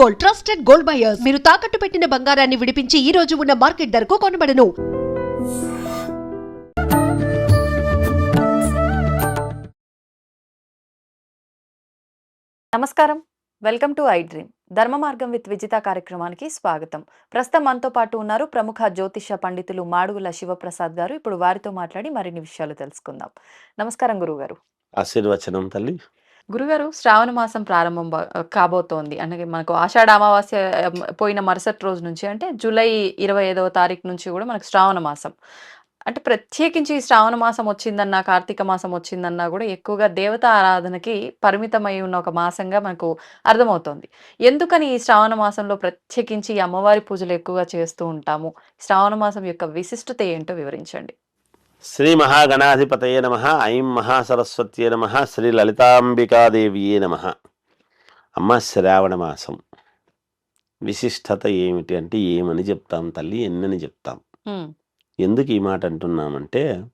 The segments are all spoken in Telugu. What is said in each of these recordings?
గోల్డ్ ట్రస్టెడ్ గోల్డ్ బయర్స్ మీరు తాకట్టు పెట్టిన బంగారాన్ని విడిపించి ఈ రోజు ఉన్న మార్కెట్ ధరకు కొనబడను. నమస్కారం. వెల్కమ్ టు ఐ డ్రీమ్ ధర్మ మార్గం విత్ విజిత కార్యక్రమానికి స్వాగతం. ప్రస్తుతం మనతో పాటు ఉన్నారు ప్రముఖ జ్యోతిష పండితులు మాడుగుల శివప్రసాద్ గారు. ఇప్పుడు వారితో మాట్లాడి మరిన్ని విషయాలు తెలుసుకుందాం. నమస్కారం గురుగారు ఆశీర్వచనం తల్లి. గురుగారు శ్రావణ మాసం ప్రారంభం కాబోతోంది. అంటే మనకు ఆషాఢ అమావాస్య పోయిన మరుసటి రోజు నుంచి అంటే జూలై ఇరవై ఐదవ తారీఖు నుంచి కూడా మనకు శ్రావణ మాసం. అంటే ప్రత్యేకించి ఈ శ్రావణ మాసం వచ్చిందన్నా కార్తీక మాసం వచ్చిందన్నా కూడా ఎక్కువగా దేవత ఆరాధనకి పరిమితమై ఉన్న ఒక మాసంగా మనకు అర్థమవుతోంది. ఎందుకని ఈ శ్రావణ మాసంలో ప్రత్యేకించి ఈ అమ్మవారి పూజలు ఎక్కువగా చేస్తూ ఉంటాము? శ్రావణ మాసం యొక్క విశిష్టత ఏంటో వివరించండి. శ్రీ మహాగణాధిపతయే నమ ఐం మహాసరస్వత్యే నమ శ్రీ లలితాంబికాదేవియే నమ. అమ్మ శ్రావణ మాసం. విశిష్టత ఏమిటి అంటే ఏమని చెప్తాం తల్లి ఎన్నని చెప్తాం? ఎందుకు ఈ మాట అంటున్నామంటే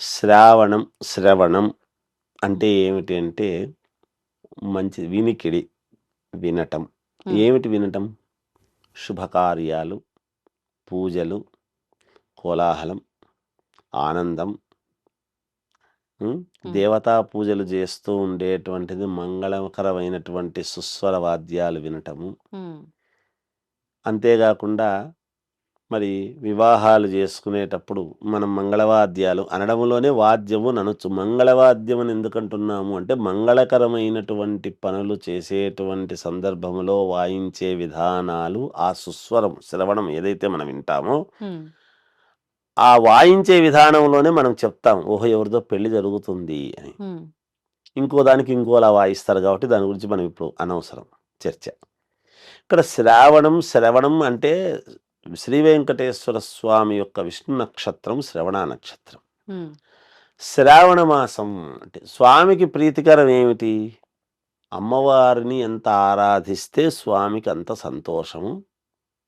శ్రావణం శ్రవణం అంటే ఏమిటి అంటే మంచి వినికిడి వినటం. ఏమిటి వినటం? శుభకార్యాలు పూజలు కోలాహలం ఆనందం. దేవతా పూజలు చేస్తూ ఉండేటువంటిది మంగళకరమైనటువంటి సుస్వర వాద్యాలు వినటము. అంతేకాకుండా మరి వివాహాలు చేసుకునేటప్పుడు మనం మంగళవాద్యాలు అనడములోనే వాద్యము ననొచ్చు. మంగళవాద్యం అని ఎందుకంటున్నాము అంటే మంగళకరమైనటువంటి పనులు చేసేటువంటి సందర్భంలో వాయించే విధానాలు ఆ సుస్వరం శ్రవణం ఏదైతే మనం వింటామో ఆ వాయించే విధానంలోనే మనం చెప్తాం ఓహో ఎవరిదో పెళ్ళి జరుగుతుంది అని. ఇంకో దానికి ఇంకోలా వాయిస్తారు కాబట్టి దాని గురించి మనం ఇప్పుడు అనవసరం చర్చ. ఇక్కడ శ్రావణం శ్రవణం అంటే శ్రీ వెంకటేశ్వర స్వామి యొక్క విష్ణు నక్షత్రం శ్రవణ నక్షత్రం. శ్రావణ మాసం అంటే స్వామికి ప్రీతికరం ఏమిటి? అమ్మవారిని ఎంత ఆరాధిస్తే స్వామికి అంత సంతోషము?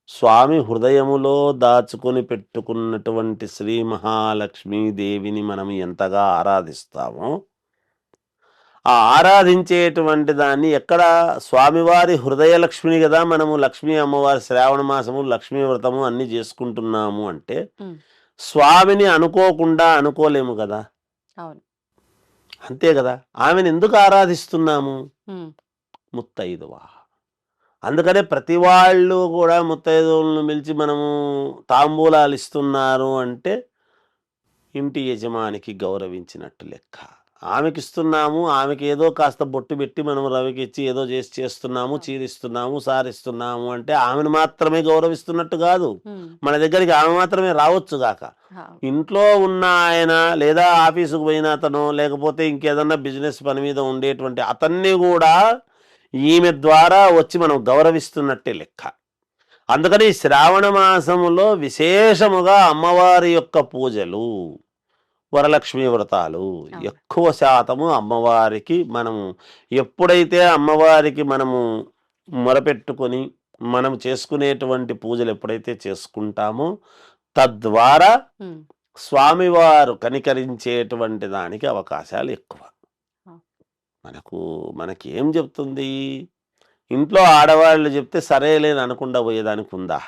స్వామి హృదయములో దాచుకొని పెట్టుకున్నటువంటి శ్రీ మహాలక్ష్మీదేవిని మనం ఎంతగా ఆరాధిస్తామో ఆ ఆరాధించేటువంటి దాన్ని ఎక్కడ స్వామివారి హృదయ లక్ష్మిని కదా మనము లక్ష్మీ అమ్మవారి శ్రావణ మాసము లక్ష్మీ వ్రతము అన్ని చేసుకుంటున్నాము అంటే. స్వామిని అనుకోకుండా అనుకోలేము కదా. అంతే కదా. ఆమెను ఎందుకు ఆరాధిస్తున్నాము? ముత్తైదువ అందుకనే ప్రతి వాళ్ళు కూడా ముత్తైదువులను పిలిచి మనము తాంబూలాలు ఇస్తున్నారు అంటే ఇంటి యజమానికి గౌరవించినట్టు లెక్క. ఆమెకి ఇస్తున్నాము ఆమెకి ఏదో కాస్త బొట్టు పెట్టి మనం రవికి ఇచ్చి ఏదో చేసి చేస్తున్నాము చీరిస్తున్నాము సారిస్తున్నాము అంటే ఆమెను మాత్రమే గౌరవిస్తున్నట్టు కాదు. మన దగ్గరికి ఆమె మాత్రమే రావచ్చు గాక. హా, ఇంట్లో ఉన్న ఆయన లేదా ఆఫీసుకు పోయిన అతను లేకపోతే ఇంకేదన్నా బిజినెస్ పని మీద ఉండేటువంటి అతన్ని కూడా ఈమె ద్వారా వచ్చి మనం గౌరవిస్తున్నట్టే లెక్క. అందుకని శ్రావణ మాసములో విశేషముగా అమ్మవారి యొక్క పూజలు వరలక్ష్మి వ్రతాలు ఎక్కువ శాతము అమ్మవారికి మనము ఎప్పుడైతే అమ్మవారికి మనము మొరపెట్టుకొని మనం చేసుకునేటువంటి పూజలు ఎప్పుడైతే చేసుకుంటామో తద్వారా స్వామివారు కనికరించేటువంటి దానికి అవకాశాలు ఎక్కువ. మనకు మనకి ఏం చెప్తుంది? ఇంట్లో ఆడవాళ్ళు చెప్తే సరేలేని అనకుండా పోయేదానికి ఉందా?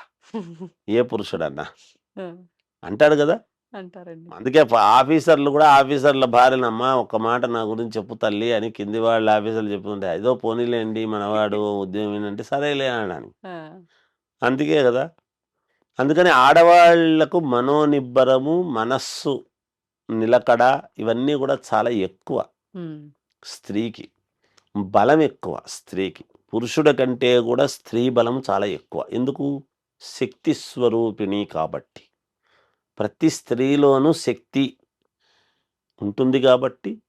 ఏ పురుషుడన్నా? అంటాడు కదా? అంటారండి. అందుకే ఆఫీసర్లు కూడా ఆఫీసర్ల భార్యనమ్మ ఒక్క మాట నా గురించి చెప్పు తల్లి అని కింది వాళ్ళ ఆఫీసర్లు చెప్తుంటే ఏదో పోనీలేండి మనవాడు ఉద్యోగం ఏంటంటే సరేలే అని ఆ, అందుకే కదా? అందుకని ఆడవాళ్ళకు మనోనిబ్బరము మనస్సు నిలకడ ఇవన్నీ కూడా చాలా ఎక్కువ. స్త్రీకి బలం ఎక్కువ స్త్రీకి. పురుషుడి కంటే కూడా స్త్రీ బలం చాలా ఎక్కువ. ఎందుకు? శక్తి స్వరూపిణి కాబట్టి. ప్రతి స్త్రీలోనూ శక్తి ఉంటుంది కాబట్టి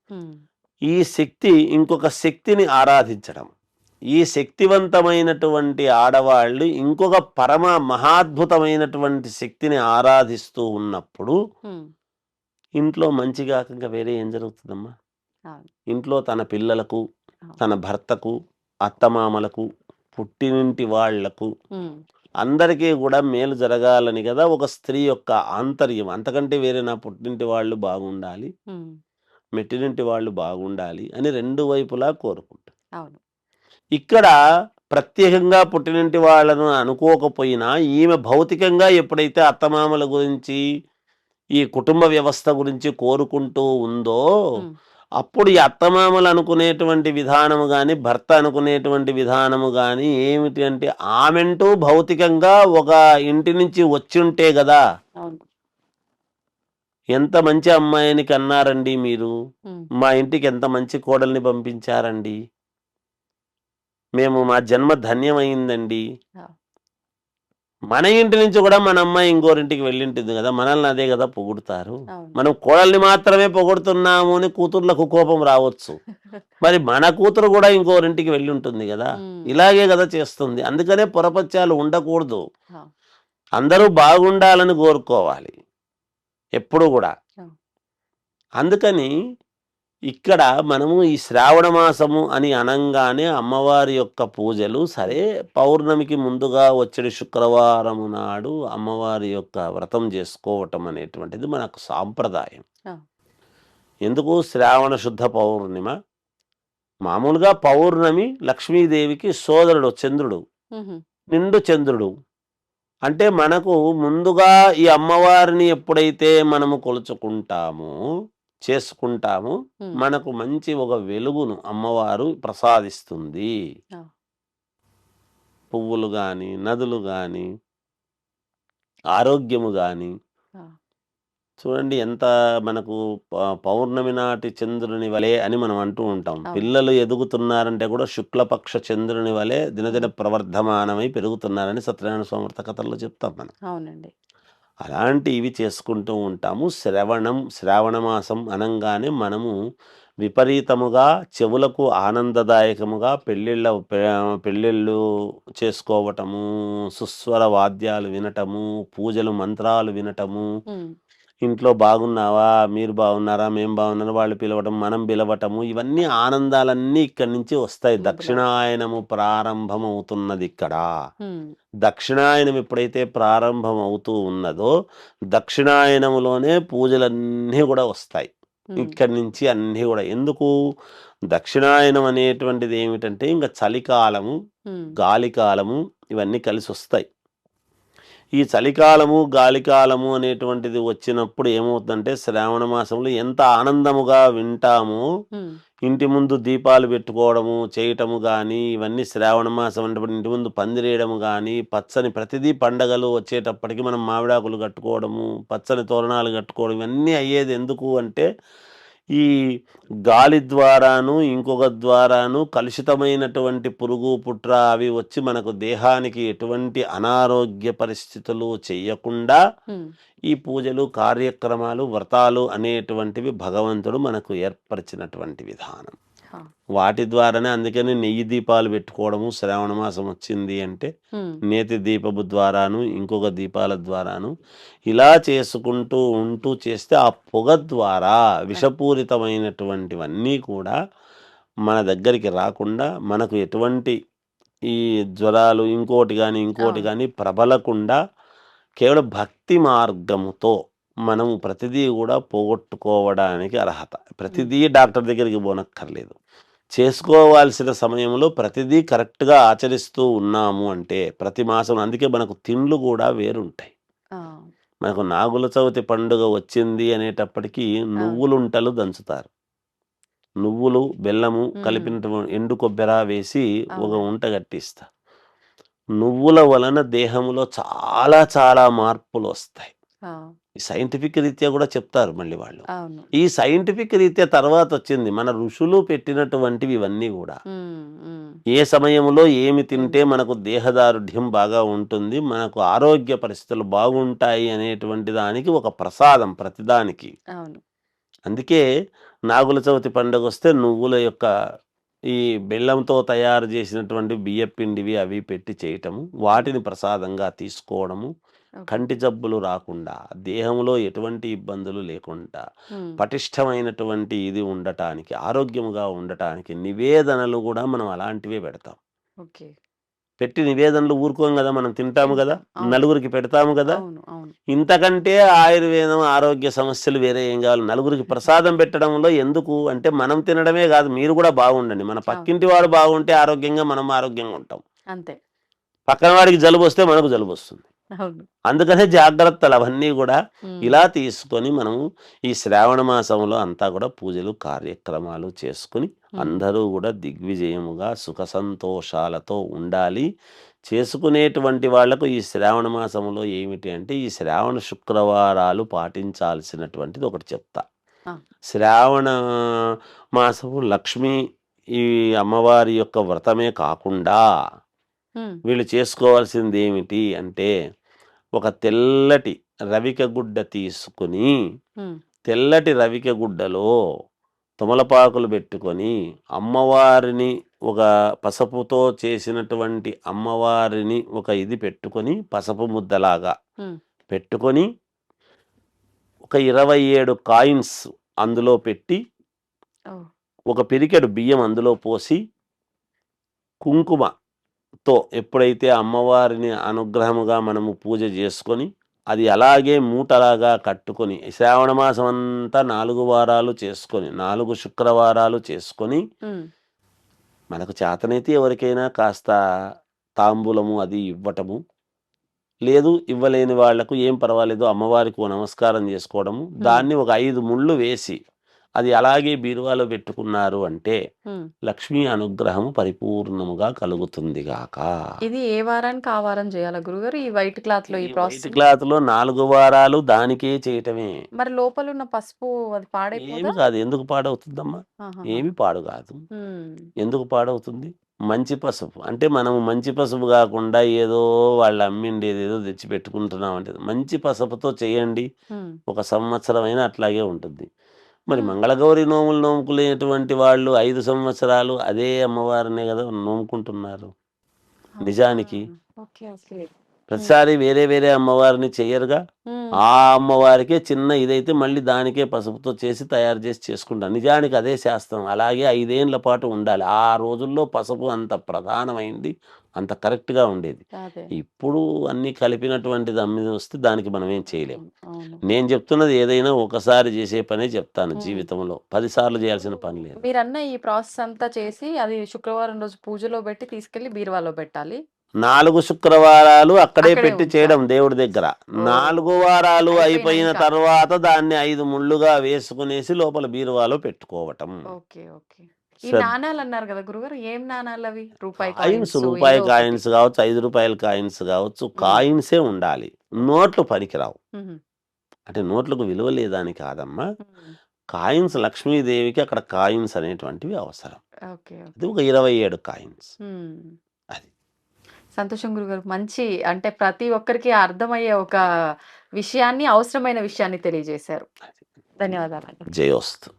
ఈ శక్తి ఇంకొక శక్తిని ఆరాధించడం. ఈ శక్తివంతమైనటువంటి ఆడవాళ్ళు ఇంకొక పరమ మహాద్భుతమైనటువంటి శక్తిని ఆరాధిస్తూ ఉన్నప్పుడు ఇంట్లో మంచిగా ఇంకా వేరే ఏం జరుగుతుందమ్మా? ఇంట్లో తన పిల్లలకు. తన భర్తకు అత్తమామలకు పుట్టినింటి వాళ్ళకు అందరికీ కూడా మేలు జరగాలని కదా ఒక స్త్రీ యొక్క ఆంతర్యం. అంతకంటే వేరే నా పుట్టింటి వాళ్ళు బాగుండాలి మెట్టినింటి వాళ్ళు బాగుండాలి అని రెండు వైపులా కోరుకుంటారు అవును. ఇక్కడ ప్రత్యేకంగా పుట్టినింటి వాళ్ళను అనుకోకపోయినా ఈమె భౌతికంగా ఎప్పుడైతే అత్తమామల గురించి ఈ కుటుంబ వ్యవస్థ గురించి కోరుకుంటూ ఉందో అప్పుడు ఈ అత్తమామలు అనుకునేటువంటి విధానము కానీ భర్త అనుకునేటువంటి విధానము కానీ ఏమిటి అంటే ఆమెంటూ భౌతికంగా ఒక ఇంటి నుంచి వచ్చి ఉంటే కదా ఎంత మంచి అమ్మాయిని కన్నారండి మీరు? మా ఇంటికి ఎంత మంచి కోడల్ని పంపించారండి? మేము మా జన్మ ధన్యమైందండి. మన ఇంటి నుంచి కూడా మన అమ్మాయి ఇంకోరింటికి వెళ్ళింటుంది కదా మనల్ని అదే కదా పొగుడుతారు. మనం కోడల్ని మాత్రమే పొగుడుతున్నాము అని కూతుర్లకు కోపం రావచ్చు. మరి మన కూతురు కూడా ఇంకోరింటికి వెళ్ళి ఉంటుంది కదా ఇలాగే కదా చేస్తుంది. అందుకనే పొరపత్యాలు ఉండకూడదు. అందరూ బాగుండాలని కోరుకోవాలి. ఎప్పుడు కూడా. అందుకని ఇక్కడ మనము ఈ శ్రావణ మాసము అని అనంగానే అమ్మవారి యొక్క పూజలు సరే పౌర్ణమికి ముందుగా వచ్చే శుక్రవారం నాడు అమ్మవారి యొక్క వ్రతం చేసుకోవటం అనేటువంటిది మనకు సాంప్రదాయం. ఎందుకు? శ్రావణ శుద్ధ పౌర్ణిమ. మామూలుగా పౌర్ణమి లక్ష్మీదేవికి సోదరుడు చంద్రుడు నిండు చంద్రుడు. అంటే మనకు ముందుగా ఈ అమ్మవారిని ఎప్పుడైతే మనము కొలుచుకుంటామో చేసుకుంటామో. మనకు మంచి ఒక వెలుగును అమ్మవారు ప్రసాదిస్తుంది. పువ్వులు కానీ నదులు కానీ ఆరోగ్యము కానీ. చూడండి ఎంత మనకు పౌర్ణమి నాటి చంద్రుని వలె అని మనం అంటూ ఉంటాం. పిల్లలు ఎదుగుతున్నారంటే కూడా శుక్లపక్ష చంద్రుని వలె దినదిన ప్రవర్ధమానమై పెరుగుతున్నారని సత్యనారాయణ స్వామి కథల్లో చెప్తాం మనం. అవునండి. అలాంటివి చేసుకుంటూ ఉంటాము. శ్రవణం శ్రావణమాసం అనంగానే మనము విపరీతముగా చెవులకు ఆనందదాయకముగా పెళ్ళిళ్ళ పెళ్ళిళ్ళు చేసుకోవటము సుస్వర వాద్యాలు వినటము పూజలు మంత్రాలు వినటము ఇంట్లో బాగున్నావా? మీరు బాగున్నారా? మేము బాగున్నారా? వాళ్ళు పిలవటం మనం పిలవటము ఇవన్నీ ఆనందాలన్నీ ఇక్కడి నుంచి వస్తాయి. దక్షిణాయనము ప్రారంభం అవుతున్నది ఇక్కడ దక్షిణాయనం ఎప్పుడైతే ప్రారంభం అవుతూ ఉన్నదో దక్షిణాయనములోనే పూజలన్నీ కూడా వస్తాయి. ఇక్కడి నుంచి అన్నీ కూడా. ఎందుకు? దక్షిణాయనం అనేటువంటిది ఏమిటంటే ఇంకా చలికాలము గాలికాలము ఇవన్నీ కలిసి వస్తాయి. ఈ చలికాలము గాలికాలము అనేటువంటిది వచ్చినప్పుడు ఏమవుతుందంటే శ్రావణ మాసంలో ఎంత ఆనందముగా వింటామో. ఇంటి ముందు దీపాలు పెట్టుకోవడము చేయటము కానీ ఇవన్నీ శ్రావణ మాసం అంటే ఇంటి ముందు పందిరేయడము కానీ పచ్చని ప్రతిదీ పండగలు వచ్చేటప్పటికి మనం మామిడాకులు కట్టుకోవడము పచ్చని తోరణాలు కట్టుకోవడం ఇవన్నీ అయ్యేది ఎందుకు అంటే ఈ గాలి ద్వారాను ఇంకొక ద్వారాను కలుషితమైనటువంటి పురుగు పుట్ర అవి వచ్చి మనకు దేహానికి ఎటువంటి అనారోగ్య పరిస్థితులు చేయకుండా ఈ పూజలు కార్యక్రమాలు వ్రతాలు అనేటువంటివి భగవంతుడు మనకు ఏర్పరిచినటువంటి విధానం. వాటి ద్వారానే అందుకని నెయ్యి దీపాలు పెట్టుకోవడము శ్రావణ మాసం వచ్చింది అంటే నేతి దీపపు ద్వారాను ఇంకొక దీపాల ద్వారాను ఇలా చేసుకుంటూ ఉంటూ చేస్తే ఆ పొగ ద్వారా విషపూరితమైనటువంటివన్నీ కూడా మన దగ్గరికి రాకుండా మనకు ఎటువంటి ఈ జ్వరాలు ఇంకోటి కానీ ఇంకోటి. కానీ ప్రబలకుండా కేవలం భక్తి మార్గముతో మనం ప్రతిదీ కూడా పోగొట్టుకోవడానికి అర్హత. ప్రతిదీ డాక్టర్ దగ్గరికి పోనక్కర్లేదు. చేసుకోవాల్సిన సమయంలో ప్రతిదీ కరెక్ట్గా ఆచరిస్తూ ఉన్నాము అంటే ప్రతి మాసం అందుకే మనకు తిండ్లు కూడా వేరుంటాయి. మనకు నాగుల చవితి పండుగ వచ్చింది అనేటప్పటికీ నువ్వులుంటలు దంచుతారు. నువ్వులు బెల్లము. కలిపిన ఎండు కొబ్బెర వేసి ఒక. ఉంట కట్టిస్తా. నువ్వుల వలన దేహంలో చాలా చాలా మార్పులు వస్తాయి ఈ సైంటిఫిక్ రీత్యా కూడా చెప్తారు మళ్ళీ వాళ్ళు. ఈ సైంటిఫిక్ రీత్యా తర్వాత వచ్చింది మన ఋషులు పెట్టినటువంటివి ఇవన్నీ కూడా. ఏ సమయంలో ఏమి తింటే మనకు దేహదారుఢ్యం బాగా ఉంటుంది మనకు ఆరోగ్య పరిస్థితులు బాగుంటాయి అనేటువంటి దానికి ఒక ప్రసాదం ప్రతిదానికి అందుకే నాగుల చవితి పండుగ వస్తే నువ్వుల యొక్క ఈ బెల్లంతో తయారు చేసినటువంటి బియ్యపిండివి అవి పెట్టి చేయటము వాటిని ప్రసాదంగా తీసుకోవడము. కంటి జబ్బులు రాకుండా దేహంలో ఎటువంటి ఇబ్బందులు లేకుండా పటిష్టమైనటువంటి ఇది ఉండటానికి ఆరోగ్యముగా ఉండటానికి నివేదనలు కూడా మనం అలాంటివే పెడతాం. పెట్టి నివేదనలు ఊరుకోం కదా మనం తింటాము కదా. నలుగురికి పెడతాము కదా. ఇంతకంటే ఆయుర్వేదం ఆరోగ్య సమస్యలు వేరే ఏం కావాలి? నలుగురికి ప్రసాదం పెట్టడంలో ఎందుకు? అంటే మనం తినడమే కాదు మీరు కూడా బాగుండండి. మన పక్కింటి వాడు బాగుంటే ఆరోగ్యంగా మనం ఆరోగ్యంగా ఉంటాం. అంతే. పక్కన వాడికి జలుబు వస్తే మనకు జలుబు వస్తుంది. అందుకనే జాగ్రత్తలు అవన్నీ హ్మ్. ఇలా తీసుకొని మనము ఈ శ్రావణ మాసంలో అంతా కూడా పూజలు, కార్యక్రమాలు చేసుకొని. అందరూ గూడా దిగ్విజయముగా సుఖ సంతోషాలతో ఉండాలి. చేసుకునేటువంటి వాళ్ళకు ఈ శ్రావణ మాసంలో ఏమిటి అంటే ఈ శ్రావణ శుక్రవారాలు పాటించాల్సినటువంటిది ఒకటి చెప్తా. శ్రావణ మాసము లక్ష్మీ ఈ అమ్మవారి యొక్క వ్రతమే కాకుండా. వీళ్ళు చేసుకోవాల్సింది ఏమిటి అంటే ఒక తెల్లటి రవిక గుడ్డ తీసుకొని. తెల్లటి రవిక గుడ్డలో తమలపాకులు పెట్టుకొని అమ్మవారిని ఒక పసుపుతో చేసినటువంటి అమ్మవారిని ఒక ఇది పెట్టుకొని పసుపు ముద్దలాగా. పెట్టుకొని ఒక 27 కాయిన్స్ అందులో పెట్టి! ఒక పిరికెడు బియ్యం అందులో పోసి కుంకుమతో ఎప్పుడైతే అమ్మవారిని అనుగ్రహముగా మనము పూజ చేసుకొని అది అలాగే మూటలాగా కట్టుకొని శ్రావణ మాసం అంతా 4 వారాలు చేసుకొని 4 శుక్రవారాలు చేసుకొని. మనకు చేతనైతే ఎవరికైనా కాస్త తాంబూలము అది ఇవ్వటము. లేదు ఇవ్వలేని వాళ్ళకు ఏం పర్వాలేదు అమ్మవారికి నమస్కారం చేసుకోవడము. దాన్ని ఒక 5 ముళ్ళు వేసి అది అలాగే బీరువాలో పెట్టుకున్నారు అంటే. లక్ష్మీ అనుగ్రహము పరిపూర్ణముగా కలుగుతుంది గాక. ఇది ఏ వారానికి ఆ వారం చేయాలా గురుగారు? ఈ వైట్ క్లాత్‌లో ఈ ఈ వైట్ ప్రాసెస్? క్లాత్‌లో 4 వారాలు దానికే చేయటమే. మరి లోపలున్న పసుపు అది ఏమి పాడైపోదా? కాదు. ఎందుకు పాడవుతుందమ్మా? ఏమి పాడు కాదు. ఎందుకు పాడవుతుంది? మంచి పసుపు. అంటే మనము మంచి పసుపు గాకుండా ఏదో వాళ్ళు అమ్మిండేదేదో తెచ్చి పెట్టుకుంటున్నాం అంటే మంచి పసుపుతో చేయండి. ఒక సంవత్సరమైనా అట్లాగే ఉంటుంది. మరి. మంగళగౌరి నోములు నోముకునేటువంటి వాళ్ళు 5 సంవత్సరాలు అదే అమ్మవారినే గదా నోముకుంటున్నారు. నిజానికి. ప్రతిసారి వేరే వేరే అమ్మవారిని చెయ్యరుగా. హ్మ్. ఆ అమ్మవారికే చిన్న ఇదైతే మళ్ళీ దానికే పసుపుతో చేసి తయారు చేసి చేసుకుంటారు. నిజానికి అదే శాస్త్రం. అలాగే 5 ఏండ్ల పాటు ఉండాలి. ఆ రోజుల్లో పసుపు అంత ప్రధానమైంది. అంత కరెక్ట్‌గా ఉండేది. ఇప్పుడు అన్నీ కలిపినటువంటిది అమ్మి వస్తే దానికి మనం ఏం చేయలేం. అవును. అవును. నేను చెప్తున్నది ఏదైనా ఒకసారి చేసే పనే చెప్తాను. జీవితంలో. 10 సార్లు చేయాల్సిన పని లేదు. మీరన్న ఈ ప్రాసెస్ అంతా చేసి అది శుక్రవారం రోజు పూజలో పెట్టి తీసుకెళ్ళి బీరువాలో పెట్టాలి. 4 శుక్రవారాలు అక్కడే పెట్టి. చేయడం దేవుడి దగ్గర. 4 వారాలు అయిపోయిన. తర్వాత దాన్ని 5 ముళ్ళుగా వేసుకునేసి లోపల బీరువాలో పెట్టుకోవటం. ఓకే. ఓకే. ఈ శ్రద్ నాణాలన్నారు గదా గురుగారు! ఏం నాణాలవి? రూపాయి కాయిన్స్ కాయిన్స్ రూపాయి. కాయిన్స్ గావచ్చు, 5 రూపాయల కాయిన్స్ గావచ్చు. హ్మ్. కాయిన్సే ఉండాలి. నోట్లు పనికిరావు. అంటే నోట్లకు విలువ లేదని కాదమ్మా. కాయిన్స్ లక్ష్మీదేవికి అక్కడ కాయిన్స్ అనేటువంటివి అవసరం. అది. ఒక 27 కాయిన్స్. హ్మ్. అది. సంతోషం గురుగారు. మంచి అంటే ప్రతి ఒక్కరికి అర్థమయ్యే ఒక విషయాన్ని, అవసరమైన విషయాన్ని తెలియజేశారు. అది. ధన్యవాదాలండి. జయోస్తు.